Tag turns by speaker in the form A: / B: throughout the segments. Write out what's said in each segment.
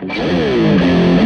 A: Thank you.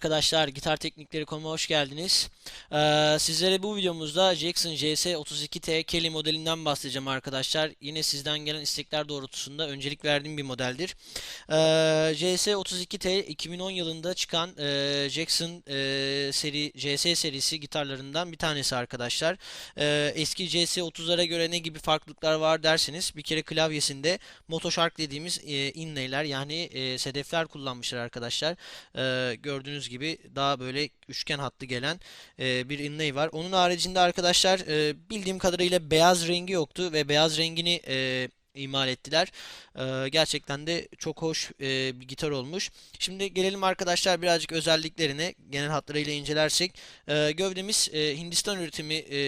A: Arkadaşlar, Gitar Teknikleri konuma hoş geldiniz. Ee, sizlere bu videomuzda Jackson JS32T Kelly modelinden bahsedeceğim arkadaşlar. Yine sizden gelen istekler doğrultusunda öncelik verdiğim bir modeldir. Ee, JS32T 2010 yılında çıkan e, Jackson e, seri JS serisi gitarlarından bir tanesi arkadaşlar. Ee, eski JS30'lara göre ne gibi farklılıklar var derseniz bir kere klavyesinde Motoshark dediğimiz e, inlay'ler yani e, sedefler kullanmışlar arkadaşlar. Ee, gördüğünüz gibi daha böyle üçgen hattı gelen e, bir inlay var. Onun haricinde arkadaşlar e, bildiğim kadarıyla beyaz rengi yoktu ve beyaz rengini e, imal ettiler. E, gerçekten de çok hoş e, bir gitar olmuş. Şimdi gelelim arkadaşlar birazcık özelliklerine genel hatlarıyla incelersek. E, gövdemiz e, Hindistan üretimi e,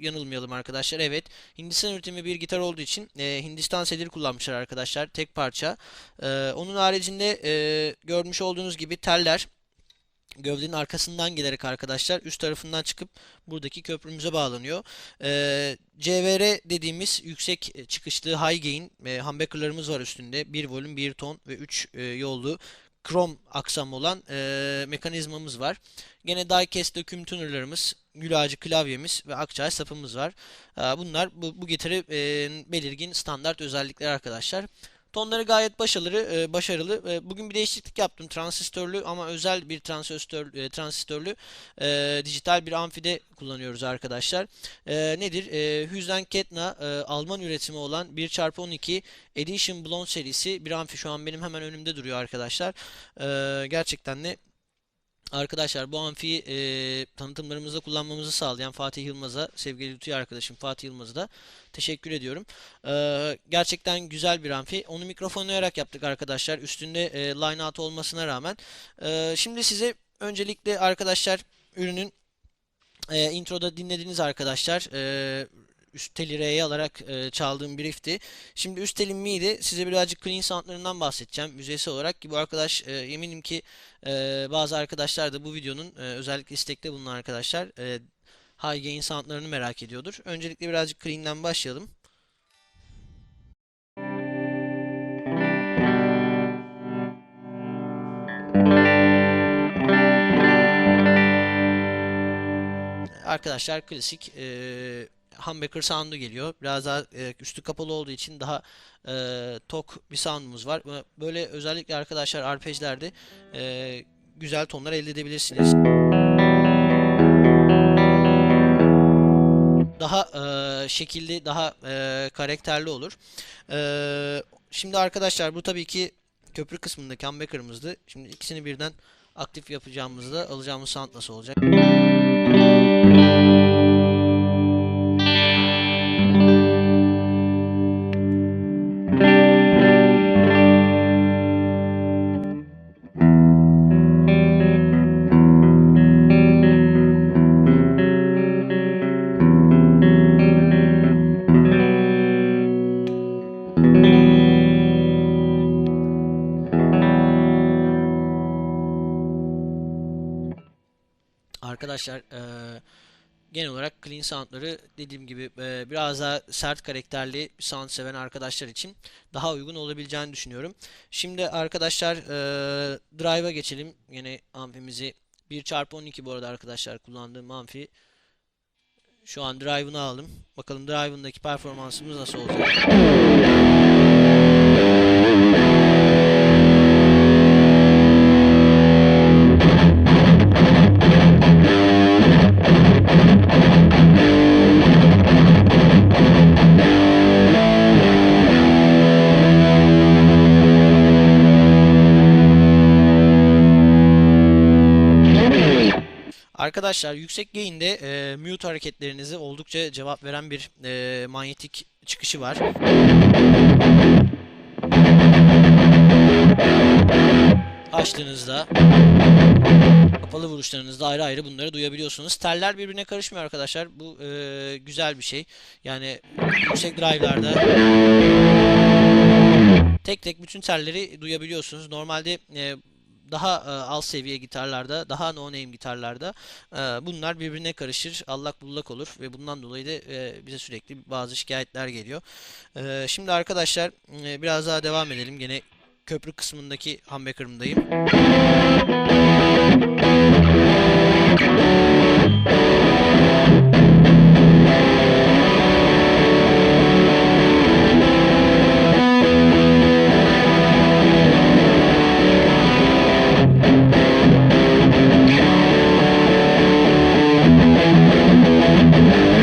A: yanılmayalım arkadaşlar. Evet Hindistan üretimi bir gitar olduğu için e, Hindistan sedir kullanmışlar arkadaşlar. Tek parça. E, onun haricinde e, görmüş olduğunuz gibi teller gövdenin arkasından gelerek arkadaşlar üst tarafından çıkıp buradaki köprümüze bağlanıyor. Ee, CVR dediğimiz yüksek çıkışlı high gain e, humbucker'larımız var üstünde. 1 volüm, 1 ton ve 3 e, yollu krom aksam olan e, mekanizmamız var. Gene diecast döküm tunerlarımız, gül ağacı klavyemiz ve akçay sapımız var. E, bunlar bu, bu getiri e, belirgin standart özellikler arkadaşlar. Tonları gayet başarılı. E, başarılı. E, bugün bir değişiklik yaptım. Transistörlü ama özel bir transistör e, transistörlü e, dijital bir amfide kullanıyoruz arkadaşlar. E, nedir? E, Hüsden Ketna e, Alman üretimi olan 1x12 Edition Blonde serisi bir amfi şu an benim hemen önümde duruyor arkadaşlar. E, gerçekten de Arkadaşlar bu amfiyi e, tanıtımlarımızda kullanmamızı sağlayan Fatih Yılmaz'a, sevgili Lütfi arkadaşım Fatih Yılmaz'a da teşekkür ediyorum. E, gerçekten güzel bir amfi. Onu mikrofonlayarak yaptık arkadaşlar. Üstünde e, line out olmasına rağmen. E, şimdi size öncelikle arkadaşlar ürünün e, introda dinlediniz arkadaşlar. E, üst R'ye alarak e, çaldığım bir riff'ti. Şimdi üst telim mi'ydi. Size birazcık clean soundlarından bahsedeceğim yüzeysel olarak ki bu arkadaş e, eminim ki e, bazı arkadaşlar da bu videonun e, özellikle istekte bulunan arkadaşlar e, high gain soundlarını merak ediyordur. Öncelikle birazcık clean'den başlayalım. Arkadaşlar klasik e, humbucker sound'u geliyor. Biraz daha e, üstü kapalı olduğu için daha e, tok bir sound'umuz var. Böyle özellikle arkadaşlar arpejlerde e, güzel tonlar elde edebilirsiniz. Daha e, şekilli, daha e, karakterli olur. E, şimdi arkadaşlar bu tabii ki köprü kısmındaki humbucker'ımızdı. Şimdi ikisini birden aktif yapacağımızda alacağımız sound nasıl olacak? Arkadaşlar e, genel olarak clean soundları dediğim gibi e, biraz daha sert karakterli sound seven arkadaşlar için daha uygun olabileceğini düşünüyorum. Şimdi arkadaşlar e, drive'a geçelim. Yine amfimizi 1x12 bu arada arkadaşlar kullandığım amfi. Şu an drive'ını aldım. Bakalım drive'ındaki performansımız nasıl olacak. Arkadaşlar yüksek gain'de e, mute hareketlerinizi oldukça cevap veren bir e, manyetik çıkışı var. Açtığınızda kapalı vuruşlarınızda ayrı ayrı bunları duyabiliyorsunuz. Teller birbirine karışmıyor arkadaşlar. Bu e, güzel bir şey. Yani yüksek drive'larda tek tek bütün telleri duyabiliyorsunuz. Normalde e, daha e, alt seviye gitarlarda, daha no name gitarlarda e, bunlar birbirine karışır, allak bullak olur ve bundan dolayı da e, bize sürekli bazı şikayetler geliyor. E, şimdi arkadaşlar e, biraz daha devam edelim. Gene köprü kısmındaki humbucker'ımdayım. Thank.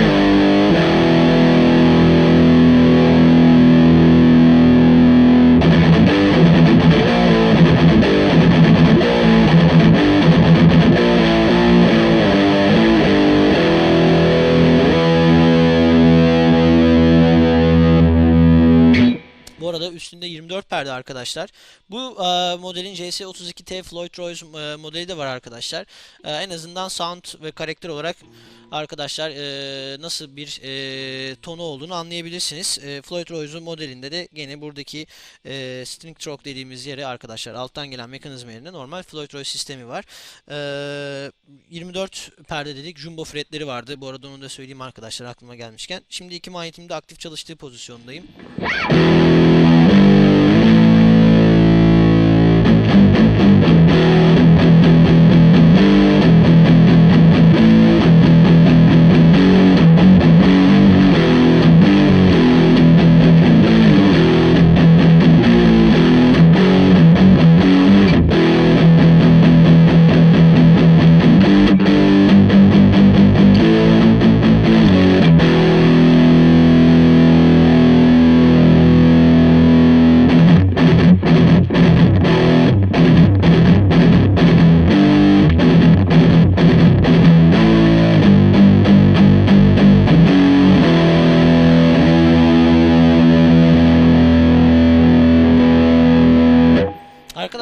A: Bu arada üstünde 24 perde arkadaşlar. Bu e, modelin JS32T Floyd Rose e, modeli de var arkadaşlar. E, en azından sound ve karakter olarak arkadaşlar e, nasıl bir e, tonu olduğunu anlayabilirsiniz. E, Floyd Rose'un modelinde de gene buradaki e, string stroke dediğimiz yere arkadaşlar alttan gelen mekanizma yerine normal Floyd Rose sistemi var. E, 24 perde dedik. Jumbo fretleri vardı. Bu arada onu da söyleyeyim arkadaşlar aklıma gelmişken. Şimdi iki manyetimde aktif çalıştığı pozisyondayım. Thank you.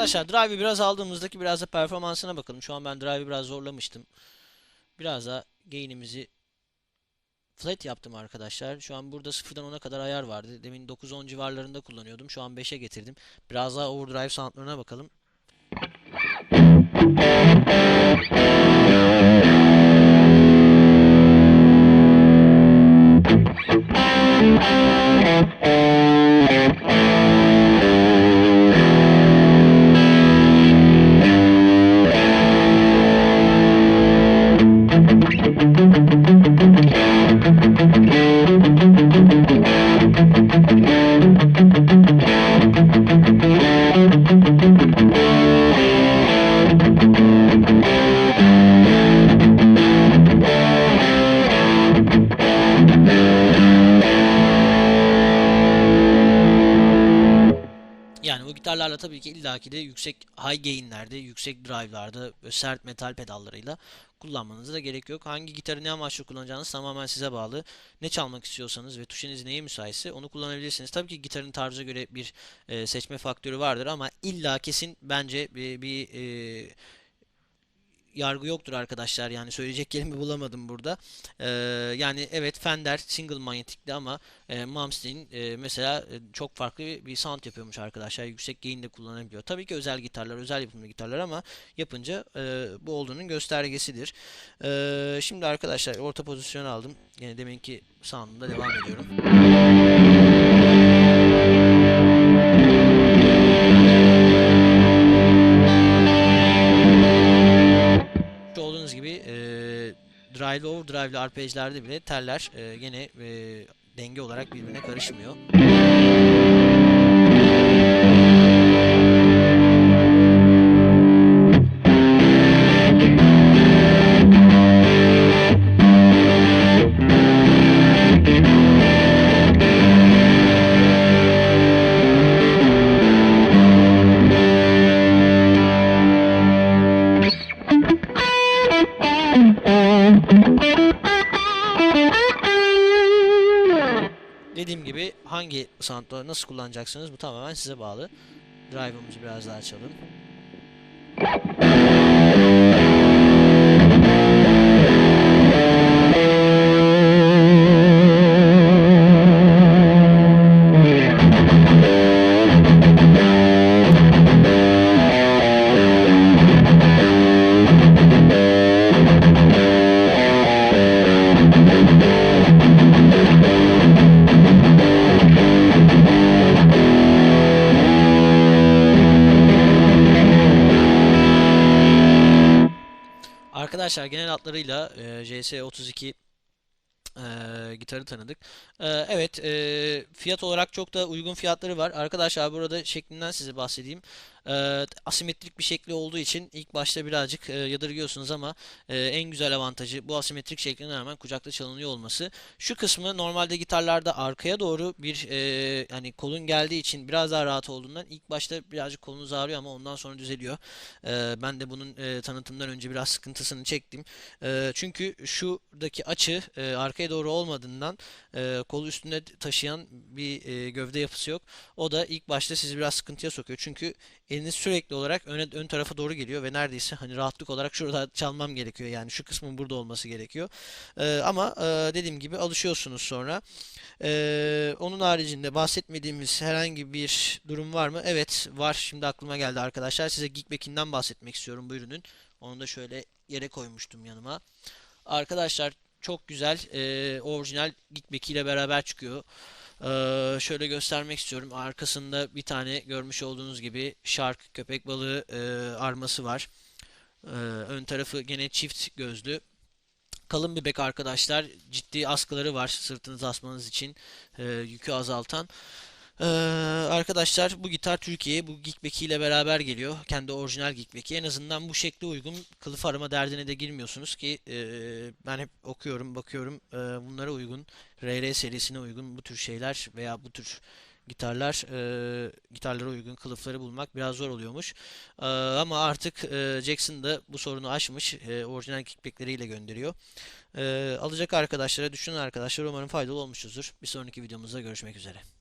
A: Arkadaşlar drive'ı biraz aldığımızdaki biraz da performansına bakalım. Şu an ben drive'ı biraz zorlamıştım. Biraz da gain'imizi flat yaptım arkadaşlar. Şu an burada 0'dan 10'a kadar ayar vardı. Demin 9-10 civarlarında kullanıyordum. Şu an 5'e getirdim. Biraz daha overdrive soundlarına bakalım. Yüksek high gain'lerde, yüksek drive'larda, sert metal pedallarıyla kullanmanıza da gerek yok. Hangi gitarı ne amaçla kullanacağınız tamamen size bağlı. Ne çalmak istiyorsanız ve tuşunuz neye müsaitse onu kullanabilirsiniz. Tabii ki gitarın tarzına göre bir e, seçme faktörü vardır ama illa kesin bence bir, bir e, yargı yoktur arkadaşlar. Yani söyleyecek kelime bulamadım burada. Ee, yani evet Fender single manyetikli ama e, Malmsteen e, mesela e, çok farklı bir, sound yapıyormuş arkadaşlar. Yüksek gain de kullanabiliyor. Tabii ki özel gitarlar, özel yapımlı gitarlar ama yapınca e, bu olduğunun göstergesidir. E, şimdi arkadaşlar orta pozisyon aldım. Yine deminki sound'umda devam ediyorum. Drive overdrive'li arpejlerde bile teller e, gene e, denge olarak birbirine karışmıyor. Hangi soundları nasıl kullanacaksınız bu tamamen size bağlı. Drive'ımızı biraz daha açalım. Arkadaşlar genel hatlarıyla e, JS32 e, gitarı tanıdık. E, evet, e, fiyat olarak çok da uygun fiyatları var. Arkadaşlar burada şeklinden size bahsedeyim. E, asimetrik bir şekli olduğu için ilk başta birazcık e, yadırgıyorsunuz ama e, en güzel avantajı bu asimetrik şekline rağmen kucakta çalınıyor olması. Şu kısmı normalde gitarlarda arkaya doğru bir e, hani kolun geldiği için biraz daha rahat olduğundan ilk başta birazcık kolunuz ağrıyor ama ondan sonra düzeliyor. E, ben de bunun e, tanıtımdan önce biraz sıkıntısını çektim. E, çünkü şuradaki açı e, arkaya doğru olmadığından e, kolu üstünde taşıyan bir e, gövde yapısı yok. O da ilk başta sizi biraz sıkıntıya sokuyor. Çünkü eliniz sürekli olarak öne, ön tarafa doğru geliyor ve neredeyse hani rahatlık olarak şurada çalmam gerekiyor. Yani şu kısmın burada olması gerekiyor. E, ama e, dediğim gibi alışıyorsunuz sonra. E, onun haricinde bahsetmediğimiz herhangi bir durum var mı? Evet var. Şimdi aklıma geldi arkadaşlar. Size Geekback'inden bahsetmek istiyorum bu ürünün. Onu da şöyle yere koymuştum yanıma. Arkadaşlar çok güzel e, orijinal Geekback ile beraber çıkıyor. Ee, şöyle göstermek istiyorum. Arkasında bir tane görmüş olduğunuz gibi Shark köpek balığı e, arması var. Ee, ön tarafı gene çift gözlü. Kalın bir bek arkadaşlar. Ciddi askıları var sırtınızı asmanız için e, yükü azaltan. Ee, arkadaşlar bu gitar Türkiye'ye bu Geekback ile beraber geliyor. Kendi orijinal Geekback'i. En azından bu şekle uygun kılıf arama derdine de girmiyorsunuz ki e, ben hep okuyorum, bakıyorum e, bunlara uygun RR serisine uygun bu tür şeyler veya bu tür gitarlar e, gitarlara uygun kılıfları bulmak biraz zor oluyormuş. E, ama artık e, Jackson da bu sorunu aşmış. E, orijinal kickbackleriyle gönderiyor. E, alacak arkadaşlara, düşünen arkadaşlar umarım faydalı olmuşuzdur. Bir sonraki videomuzda görüşmek üzere.